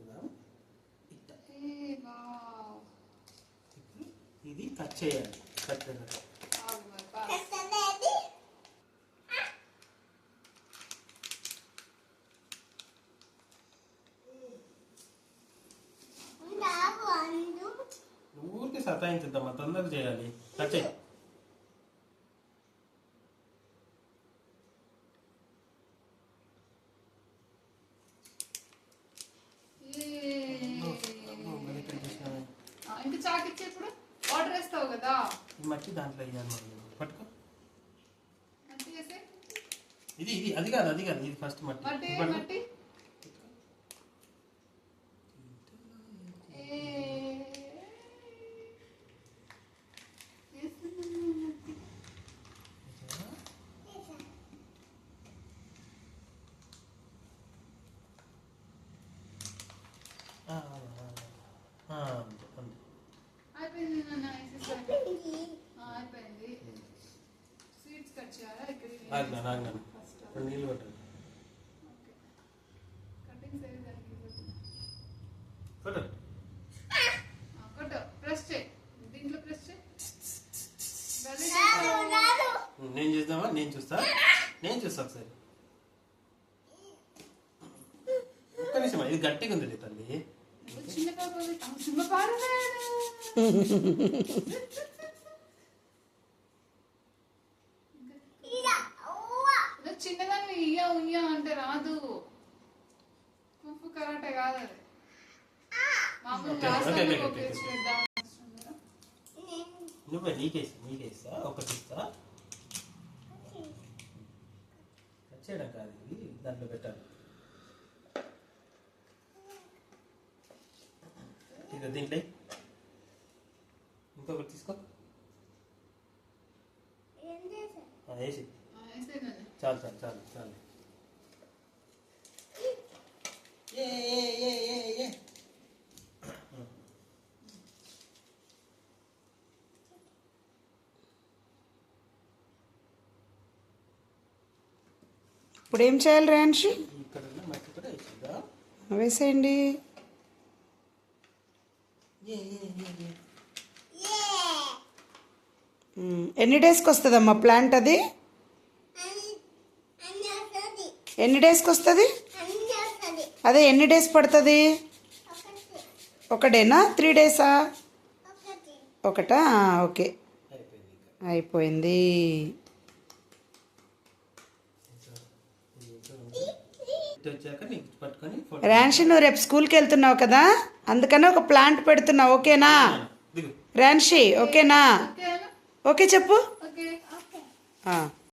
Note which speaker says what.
Speaker 1: పెడుతున్నాం ఇట్లా ఇది కట్ చేయాలి. కట్ ఊరికి సతాయించద్దమ్మా తొందరగా చేయాలి. కట్
Speaker 2: చేయాలి కదా.
Speaker 1: ఈ మట్టి దాంట్లో వేయాలి మరి పట్టుకో. ఇది ఇది అది కాదు అది కాదు ఇది ఫస్ట్ మట్టి.
Speaker 2: మట్టి
Speaker 1: ఇది పట్టుకో.
Speaker 2: మట్టి ఏ. వేస్తున్నాను మట్టి.
Speaker 1: ఆ, ఆ, అంతే, అంతే.
Speaker 2: అయిపోయింది నాన్న వేసేసాను. ఆ, అయిపోయింది స్వీట్స్ కట్ చేయాలా ఇక్కడ
Speaker 1: ఆగ్నాను, ఆగ్నాను.
Speaker 2: ఫస్ట్
Speaker 1: ఇప్పుడు నీళ్ళు పట్టాలి
Speaker 2: ఓకే. కటింగ్స్ ఏవి దానికి ఇవ్వదు.
Speaker 1: పట్టు.
Speaker 2: ఆ, కొట్టు. ప్రెస్ చేయి. దీంట్లో ప్రెస్ చేయి. గల్లీ
Speaker 3: రాదు
Speaker 1: నేను చూద్దామా? నేను చూస్తా? నేను చూస్తా ఒకసారి. ఒక్క నిమిషం ఇది గట్టిగా ఉంది తల్లి.
Speaker 2: నువ్వు చిన్న పాప చిన్న పాడలేదు నువ్వే
Speaker 1: నీకేసి నీకేస్తా ఒకటి ఇస్తా కట్ చేయడం కాదు ఇది దాంట్లో పెట్టాలి. ఇక దీంట్లో. ఇంకొకటి తీసుకో. వేసి. చాలు చాలు చాలు చాలు. ఏ ఏ
Speaker 4: ఇప్పుడు ఏం చేయాలి
Speaker 1: రేన్షి
Speaker 4: వేసేయండి ఎన్ని డేస్కి వస్తుందమ్మా ప్లాంట్ అది? ఎన్ని డేస్కి వస్తుంది? అదే ఎన్ని డేస్ పడుతుంది? ఒకటేనా? త్రీ డేసా?
Speaker 3: ఒకటా?
Speaker 4: ఓకే.
Speaker 1: అయిపోయింది.
Speaker 4: ర్యాన్షి నువ్వు రేపు స్కూల్కి వెళ్తున్నావు కదా? అందుకని ఒక ప్లాంట్ పెడుతున్నావు ఓకేనా?
Speaker 1: దిగు
Speaker 4: ర్యాన్షి ఓకేనా?
Speaker 2: ఓకేనా?
Speaker 4: ఓకే చెప్పు.
Speaker 2: ఓకే
Speaker 3: ఓకే
Speaker 4: ఆ.